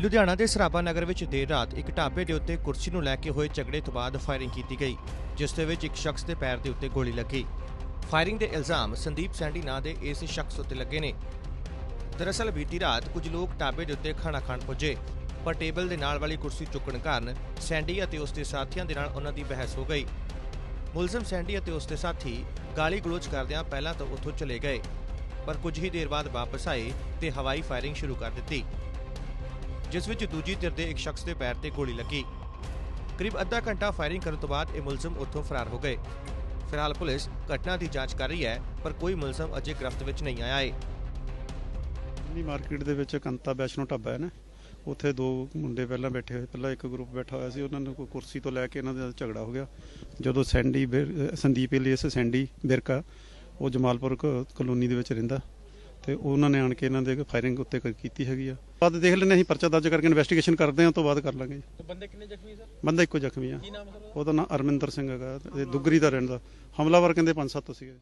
ਲੁਧਿਆਣਾ ਦੇ ਸਰਾਭਾ ਨਗਰ ਵਿੱਚ ਦੇਰ ਰਾਤ ਇੱਕ ਢਾਬੇ ਦੇ ਉੱਤੇ ਕੁਰਸੀ ਨੂੰ ਲੈ ਕੇ ਹੋਏ ਝਗੜੇ ਤੋਂ ਬਾਅਦ ਫਾਇਰਿੰਗ ਕੀਤੀ ਗਈ, ਜਿਸ ਦੇ ਵਿੱਚ ਇੱਕ ਸ਼ਖਸ ਦੇ ਪੈਰ ਦੇ ਉੱਤੇ ਗੋਲੀ ਲੱਗੀ। ਫਾਇਰਿੰਗ ਦੇ ਇਲਜ਼ਾਮ ਸੰਦੀਪ ਸੈਂਡੀ ਨਾਂ ਦੇ ਇਸ ਸ਼ਖਸ ਉੱਤੇ ਲੱਗੇ ਨੇ। ਦਰਅਸਲ ਬੀਤੀ ਰਾਤ ਕੁਝ ਲੋਕ ਢਾਬੇ ਦੇ ਉੱਤੇ ਖਾਣਾ ਖਾਣ ਪੁੱਜੇ, ਪਰ ਟੇਬਲ ਦੇ ਨਾਲ ਵਾਲੀ ਕੁਰਸੀ ਚੁੱਕਣ ਕਾਰਨ ਸੈਂਡੀ ਅਤੇ ਉਸ ਦੇ ਸਾਥੀਆਂ ਦੇ ਨਾਲ ਉਹਨਾਂ ਦੀ ਬਹਿਸ ਹੋ ਗਈ। ਮੁਲਜ਼ਮ ਸੈਂਡੀ ਅਤੇ ਉਸ ਦੇ ਸਾਥੀ ਗਾਲੀ ਗਲੋਚ ਕਰਦਿਆਂ ਪਹਿਲਾਂ ਤਾਂ ਉੱਥੋਂ ਚਲੇ ਗਏ, ਪਰ ਕੁਝ ਹੀ ਦੇਰ ਬਾਅਦ ਵਾਪਸ ਆਏ ਤੇ ਹਵਾਈ ਫਾਇਰਿੰਗ ਸ਼ੁਰੂ ਕਰ ਦਿੱਤੀ। ਜਿਸ ਵਿੱਚ ਦੂਜੀ ਧਿਰ ਦੇ ਇੱਕ ਸ਼ਖਸ ਦੇ ਪੈਰ ਤੇ ਗੋਲੀ ਲੱਗੀ। ਕਰੀਬ ਅੱਧਾ ਘੰਟਾ ਫਾਇਰਿੰਗ ਕਰਨ ਤੋਂ ਬਾਅਦ ਇਹ ਮੁਲਜ਼ਮ ਉੱਥੋਂ ਫਰਾਰ ਹੋ ਗਏ। ਫਿਲਹਾਲ ਪੁਲਿਸ ਘਟਨਾ ਦੀ ਜਾਂਚ ਕਰ ਰਹੀ ਹੈ, ਪਰ ਕੋਈ ਮੁਲਜ਼ਮ ਅਜੇ ਗ੍ਰਿਫਤ ਵਿੱਚ ਨਹੀਂ ਆਇਆ ਹੈ ਨੀ ਮਾਰਕੀਟ ਦੇ ਵਿੱਚ ਕੰਤਾ ਵੈਸ਼ਨੋ ਢਾਬਾ ਹੈ ਨਾ, ਉੱਥੇ ਦੋ ਮੁੰਡੇ ਪਹਿਲਾਂ ਬੈਠੇ ਹੋਏ, ਪਹਿਲਾਂ ਇੱਕ ਗਰੁੱਪ ਬੈਠਾ ਹੋਇਆ ਸੀ, ਉਹਨਾਂ ਨੂੰ ਕੋਈ ਕੁਰਸੀ ਤੋਂ ਲੈ ਕੇ ਇਹਨਾਂ ਦਾ ਝਗੜਾ ਹੋ ਗਿਆ। ਜਦੋਂ ਸੈਂਡੀ ਬਿਰ- ਸੰਦੀਪ ਇਲੀਅਸ ਸੈਂਡੀ ਬਿਰਕਾ, ਉਹ ਜਮਾਲਪੁਰ ਕਲੋਨੀ ਦੇ ਵਿੱਚ ਰਹਿੰਦਾ। ਤੇ ਉਹਨਾਂ ਨੇ ਆਣ ਕੇ ਇਹਨਾਂ ਦੇ ਫਾਇਰਿੰਗ ਉੱਤੇ ਕੀਤੀ ਹੈਗੀ ਆ। ਬਾਅਦ ਦੇਖ ਲੈਣੇ ਅਸੀਂ ਪਰਚਾ ਦਰਜ ਕਰਕੇ ਇਨਵੈਸਟੀਗੇਸ਼ਨ ਕਰਦੇ ਹਾਂ ਤੋਂ ਬਾਅਦ ਕਰ ਲਾਂਗੇ। ਬੰਦੇ ਕਿੰਨੇ ਜ਼ਖਮੀ ਸਰ? ਬੰਦਾ ਇੱਕੋ ਜ਼ਖਮੀ ਆ। ਉਹਦਾ ਨਾਮ ਅਰਮਿੰਦਰ ਸਿੰਘ ਹੈਗਾ ਤੇ ਦੁੱਗਰੀ ਦਾ ਰਹਿੰਦਾ ਹਮਲਾਵਰ ਕਹਿੰਦੇ ਪੰਜ ਸੱਤ ਸੀਗੇ।